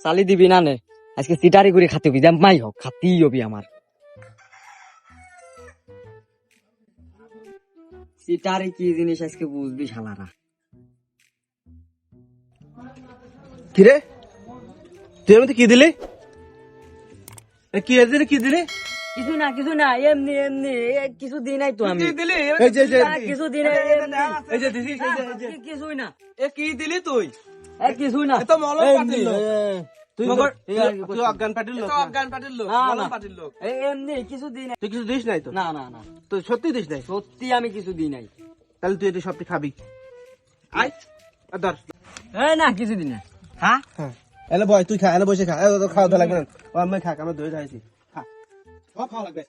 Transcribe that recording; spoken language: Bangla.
চালি দিবি না নে। আজকে করে খাতে হবি। মাই হোক, খাতেই হবি আমার। সিটারি কি জিনিস আজকে বুঝবি শালারা? কিরে? তুই মধ্যে কি দিলি? কি কি দিলি কিছু না কিছু না এমনি এমনি কিছু দিই নাই তো আমি। দিলি এই যে যে, কিছু দিই নাই কিছুই না। এ কি দিলি তুই? এ কিছুই না। তো মলম তুই অজ্ঞান পাটির লোক অজ্ঞান পাটির লোক মলম না। পাটির লোক। এ, এমনি কিছু দিই নাই। তুই কিছু দিস নাই তো? না না না। তুই সত্যি দিস নাই? সত্যি আমি কিছু দিই নাই। তাহলে তুই এটি সবটি খাবি। আয় আর ধর। এ না কিছু দিই না হ্যাঁ? হ্যাঁ। এলে বয় তুই খা এলে বসে খা এ তো খাওয়া তো লাগবে না ও আমি খাক আমরা দই খাইছি খা সব খাওয়া লাগবে